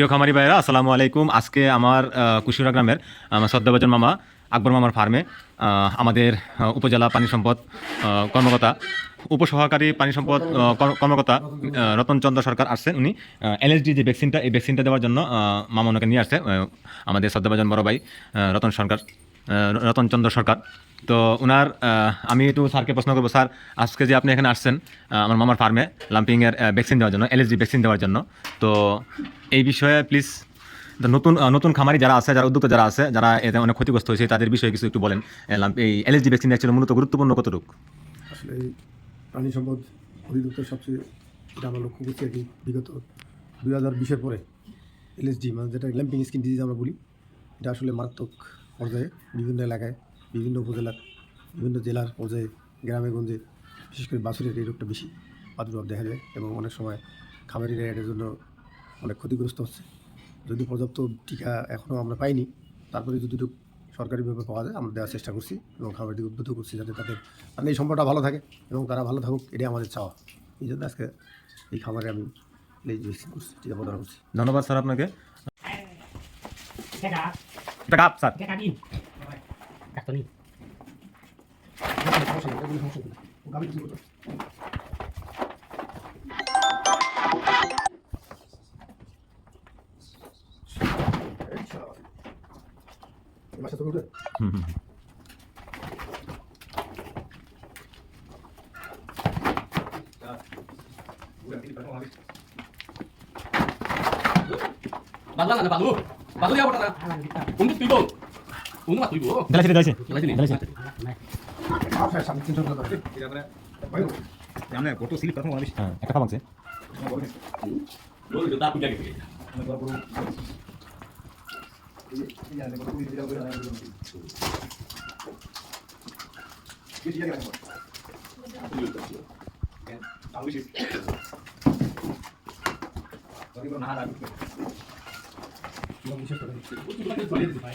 প্রিয় খামারি ভাইরা আসসালামু আলাইকুম। আজকে আমার কুশিরা গ্রামের আমার সদ্যবাজন মামা আকবর মামার ফার্মে আমাদের উপজেলা পানি সম্পদ কর্মকর্তা, উপসহকারী পানি সম্পদ কর্মকর্তা রতনচন্দ্র রতন চন্দ্র সরকার আসছেন। উনি এলএসডি যে ভ্যাকসিনটা এই ভ্যাকসিনটা দেওয়ার জন্য মামা ওনাকে নিয়ে আসছে আমাদের সদ্যবাজন বড় ভাই রতন সরকার। আহ, রতন চন্দ্র সরকার। তো ওনার আমি একটু স্যারকে প্রশ্ন করব স্যার আজকে যে আপনি এখানে আসছেন আমার মামার ফার্মে লাম্পিংয়ের ভ্যাকসিন দেওয়ার জন্য এলএসডি ভ্যাকসিন দেওয়ার জন্য তো এই বিষয়ে প্লিজ নতুন নতুন খামারি যারা আছে যারা উদ্যোক্তা যারা আছে যারা এতে অনেক ক্ষতিগ্রস্ত হয়েছে তাদের বিষয়ে কিছু একটু বলেন এই এলএসডি ভ্যাকসিন অ্যাকচুয়ালি মূলত গুরুত্বপূর্ণ কতটুকু? আসলে প্রাণী সম্পদ অধিদপ্তর সবচেয়ে এটা আমরা লক্ষ্য করছি আর কি বিগত দুই হাজার বিশের পরে এলএসডি মানে যেটা ল্যাম্পিং স্কিন ডিজিজ আমরা বলি এটা আসলে মারাত্মক পর্যায়ে বিভিন্ন এলাকায় বিভিন্ন উপজেলার বিভিন্ন জেলার পর্যায়ে গ্রামে গঞ্জে বিশেষ করে বাছুরের এই রোগটা বেশি প্রাদুর্ভাব দেখা যায় এবং অনেক সময় খামারিরা এটার জন্য অনেক ক্ষতিগ্রস্ত হচ্ছে। যদি পর্যাপ্ত টিকা এখনও আমরা পাইনি তারপরে যতটুকু সরকারিভাবে পাওয়া যায় আমরা দেওয়ার চেষ্টা করছি এবং খামারিদের উদ্বুদ্ধ করছি যাতে তাদের মানে এই সম্পর্কটা ভালো থাকে এবং তারা ভালো থাকুক এটাই আমাদের চাওয়া। এই জন্য আজকে এই খামারে আমি লেজ ভ্যাকসিন করছি টিকা প্রদান করছি। ধন্যবাদ স্যার আপনাকে। จะกลับสัตว์แกการอินกักตัวนี้ Masa tu dulu. Balang ada. Balu dia apa tanda? Untuk tuibo. Untuk mah tuibo. গেলাছি রে, গেলাছি Lagi nih. গেলাছি হ্যাঁ একটা কাপ আছে Lu itu tak 我们去喝东西。我怎么就找？